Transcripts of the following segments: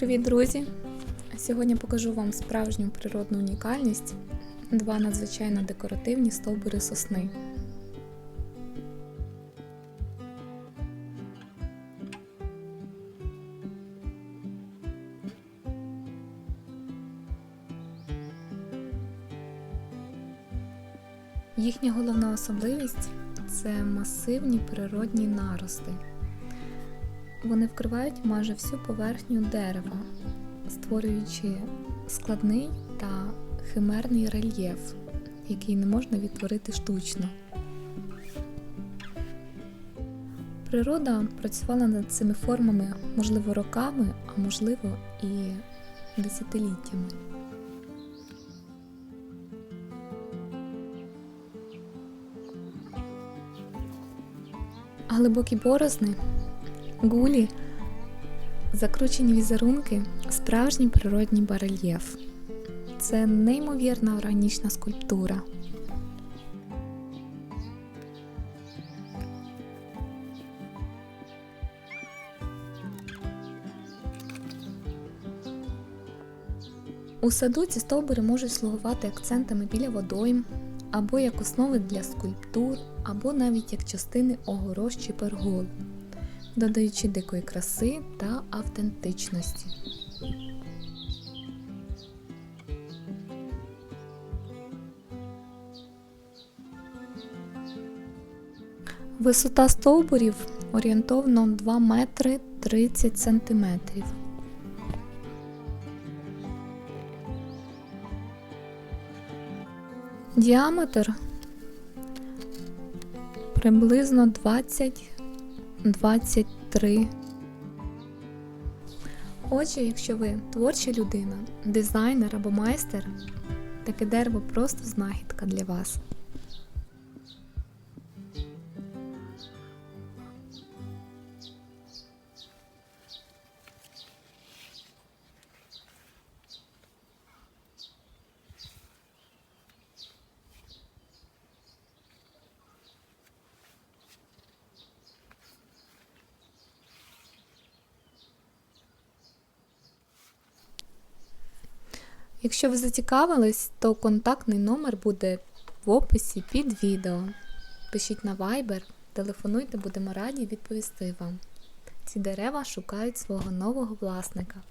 Привіт, друзі! Сьогодні покажу вам справжню природну унікальність два надзвичайно декоративні стовбури сосни. Їхня головна особливість це масивні природні нарости. Вони вкривають майже всю поверхню дерева, створюючи складний та химерний рельєф, який не можна відтворити штучно. Природа працювала над цими формами, можливо, роками, а можливо і десятиліттями. Глибокі борозни Гулі закручені візерунки, справжній природній барельєф. Це неймовірна органічна скульптура. У саду ці стовбури можуть слугувати акцентами біля водойм, або як основи для скульптур, або навіть як частини огорож чи пергол додаючи дикої краси та автентичності. Висота стовбурів орієнтовно 2 метри 30 сантиметрів. Діаметр приблизно 20 23. Отже, якщо ви творча людина, дизайнер або майстер, таке дерево просто знахідка для вас. Якщо ви зацікавились, то контактний номер буде в описі під відео. Пишіть на Viber, телефонуйте, будемо раді відповісти вам. Ці дерева шукають свого нового власника.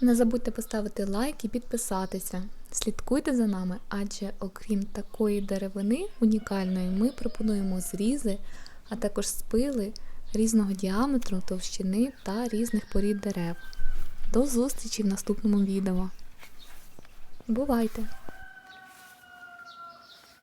Не забудьте поставити лайк і підписатися. Слідкуйте за нами, адже окрім такої деревини унікальної, ми пропонуємо зрізи, а також спили різного діаметру, товщини та різних порід дерев. До зустрічі в наступному відео. Бувайте!